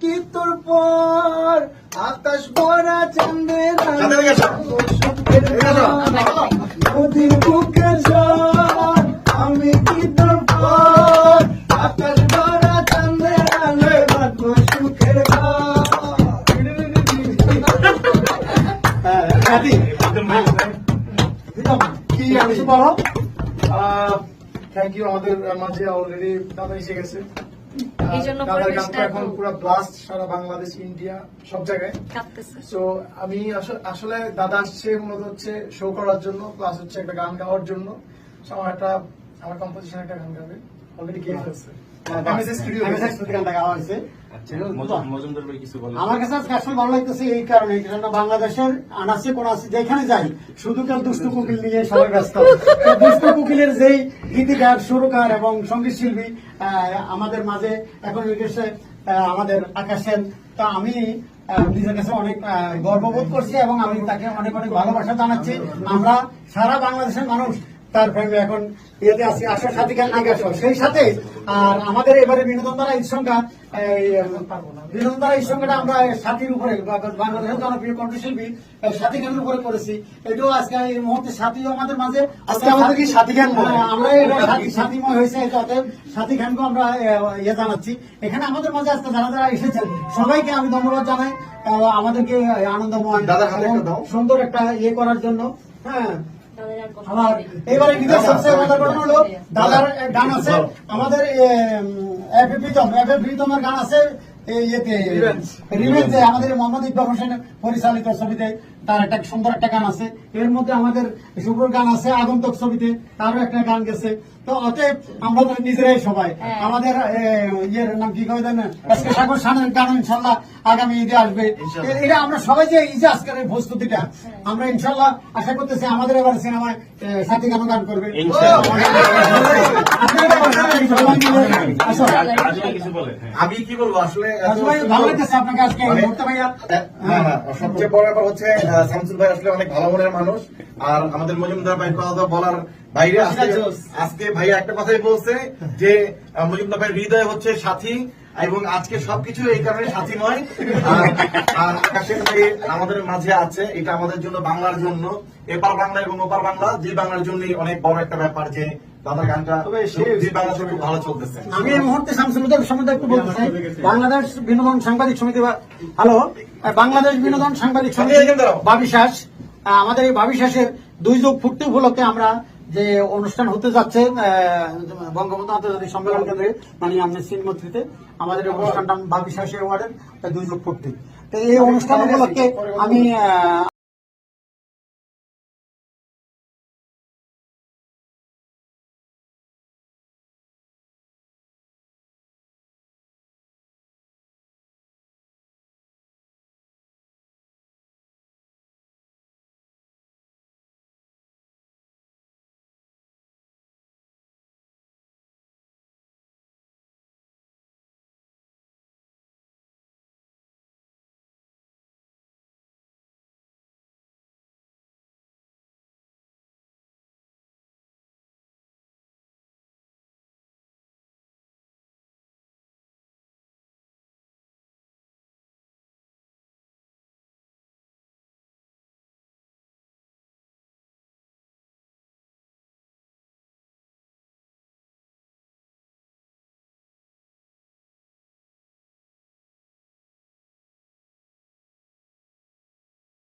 কি তোর পর? আকাশ ভরা চাঁদের নদীর বুকে আমি কি তোর পর? আকাশ ভরা চাঁদের আলো। বাঁধবো সুখের কি আমি বলো থ্যাংক ইউ আমাদের মাঝে অলরেডি দাদা এসে গেছে এই জন্য এখন পুরো ব্লাস্ট সারা বাংলাদেশ ইন্ডিয়া সব জায়গায়। তো আমি আসলে- আসলে দাদা আসছে মূলত হচ্ছে শো করার জন্য প্লাস হচ্ছে একটা গান গাওয়ার জন্য। আমার একটা আমার কম্পোজিশন একটা গান গাবে। অলরেডি গিয়ে ফেলছে MSS studio MSS গেছে। studio গানটা গাওয়া হয়েছে। মজ- মজুমদার ভাই কিছু বলেন আমার কাছে আজকে আসলে ভালো লাগতেছে এই কারণে বাংলাদেশের আনাচে কোন আছে যেখানে যাই শুধু কেউ দুষ্টু কুকিল নিয়ে সবাই ব্যস্ত তো দুষ্টু কুকিলের যেই গীতিকার সুরকার এবং সংগীত শিল্পী আহ, আমাদের মাঝে এখন আমাদের আকাশ সেন তা আমি নিজের কাছে অনেক আহ, গর্ববোধ করছি এবং আমি তাকে অনেক অনেক ভালোবাসা জানাচ্ছি আমরা সারা বাংলাদেশের মানুষ তার প্রেমে এখন ইয়েতে আছি আশা সাথী। সেই সাথে আর আমাদের এবারে বিনোদন দ্বারা বিনোদন দ্বারা আমরা সাথীর উপরে বাংলাদেশের জনপ্রিয় কণ্ঠশিল্পী সাথী গানের উপরে করেছি। এটাও আজকে এই মুহূর্তে সাথীও আমাদের মাঝে। আজকে আমাদের কি সাথী গান হ্যাঁ, আমরা সাথীময় হয়েছে সাথী গানকে আমরা ইয়ে জানাচ্ছি। এখানে আমাদের মাঝে আজকে যারা যারা এসেছেন সবাইকে আমি ধন্যবাদ জানাই। আমাদেরকে আনন্দময়। সুন্দর একটা ইয়ে করার জন্য। হ্যাঁ আমার। এবারে নিজের সবচেয়ে মজার ঘটনা হলো দাদার গান আছে আমাদের এফ প্রীতম এফ প্রীতমের গান আছে এতে ইয়েতে Revenge. আমাদের মোহাম্মদ ইকবাল হোসেন পরিচালিত ছবিতে তার একটা সুন্দর একটা গান আছে। এর মধ্যে আমাদের শুভ্র গান আছে আগন্তক ছবিতে। তারও একটা গান গেছে। তো অতএব আমরা তো নিজেরাই সবাই। হ্যাঁ। আমাদের ইয়ের নাম কি কয় জানেন? আজকে সাগর সানের গান ইনশাল্লাহ আগামী ঈদে আসবে। এটা আমরা সবাই যে এই যে আজকের এই প্রস্তুতিটা আমরা ইনশাল্লাহ আশা করতেছি আমাদের এবার সিনেমায় সাথী গান গান করবে। হ্যাঁ। আমি কি বলব? আসলে ভালো লাগতেছে আপনাকে আজকে হ্যাঁ, হ্যাঁ, সবচেয়ে বড় ব্যাপার হচ্ছে শামসুল ভাই আসলে অনেক ভালো মনের মানুষ। আর আমাদের মজুমদার ভাই কথা বলার বাইরে আজকে ভাইয়া একটা কথাই বলছে যে মজুমদার ভাই হৃদয় হচ্ছে সাথী এবং আজকে সবকিছু এই কারণে সাথী নয়। আর- আর আকাশের ভাই আমাদের মাঝে আছে এটা আমাদের জন্য বাংলার জন্য। এপার বাংলা এবং ওপার বাংলা যে বাংলার জন্যই অনেক বড় একটা ব্যাপার যে দাদার গানটা তবে সে- যে বাংলা খুব ভালো চলতেছে। আমি এই মুহূর্তে শামসুলুদ্দিন সম্বন্ধে একটু বলতে চাই। বাংলাদেশ বিনোদন সাংবাদিক সমিতি হ্যালো? বাংলাদেশ বিনোদন সাংবাদিক সমিতি বাবিশ্বাস। আমাদের এই বাবিশ্বাসের দুই যুগ পূর্তি উপলক্ষে আমরা যে অনুষ্ঠান হতে যাচ্ছে বঙ্গবন্ধু আন্তর্জাতিক সম্মেলন কেন্দ্রে মানে আমাদের সিনমত্রিতে আমাদের অনুষ্ঠানটা বাবিশ্বাসের ওয়ার্ডের দুই যুগ পূর্তি তো এই অনুষ্ঠান উপলক্ষে আমি